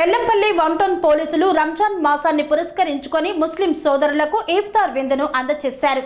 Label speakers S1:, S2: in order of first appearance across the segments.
S1: Bellampalli one town పోలీసులు రంజాన్ మాసాన్ని పురస్కరించుకొని ముస్లిం సోదరులకు ఇఫ్తార్ విందును అందజేశారు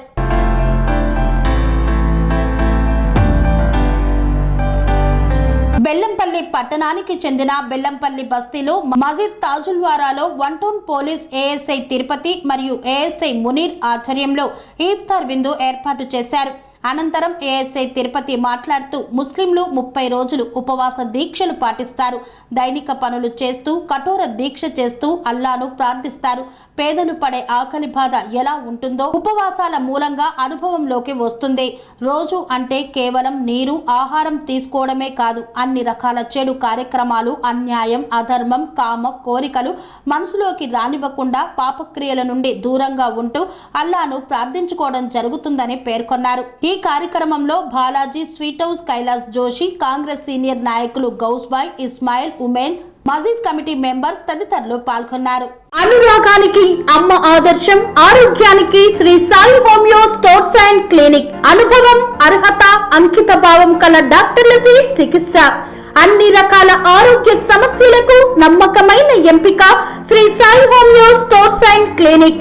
S1: బెల్లంపల్లి పట్టణానికి చెందిన బెల్లంపల్లి బస్తీలో మజీద్ తాజుల్వారాలో one town police ASI Tirupati మరియు ఏఎస్ఐ మునీర్ ఆధ్వర్యంలో ఇఫ్తార్ విందు ఏర్పాటు చేశారు. అనంతరం ఏఎస్ఐ తిరుపతి మాట్లాడుతూ ముస్లింలు ముప్పై రోజులు ఉపవాస దీక్షలు పాటిస్తారు. దైనిక పనులు చేస్తూ కఠోర దీక్ష చేస్తూ అల్లాను ప్రార్థిస్తారు. పేదలు పడే ఆకలి బాధ ఎలా ఉంటుందో ఉపవాసాల మూలంగా అనుభవంలోకి వస్తుంది. రోజు అంటే కేవలం నీరు ఆహారం తీసుకోవడమే కాదు అన్ని రకాల చెడు కార్యక్రమాలు అన్యాయం అధర్మం కామ కోరికలు మనసులోకి రానివ్వకుండా పాపక్రియల నుండి దూరంగా ఉంటూ అల్లాను ప్రార్థించుకోవడం జరుగుతుందని పేర్కొన్నారు. ఈ కార్యక్రమంలో Balaji sweet house Kailas Joshi Congress senior నాయకులు గౌస్బాయ్ ఇస్మాయిల్ ఉమేన్ మజీద్ కమిటీ మెంబర్స్ తదితరులు పాల్గొన్నారు. అనురాగానికి అమ్మ ఆదర్శం ఆరోగ్యానికి Shri Sai homeo stores and clinic. అనుభవం అర్హత అంకిత భావం కల డాక్టర్లచే చికిత్స. అన్ని రకాల ఆరోగ్య సమస్యలకు నమ్మకమైన ఎంపిక Shri Sai homeo stores and clinic.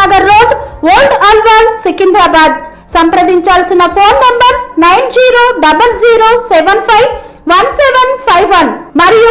S1: Nagar road old Alwal Secunderabad. సంప్రదించాల్సిన phone numbers nine zero double zero seven five one seven five one మరియు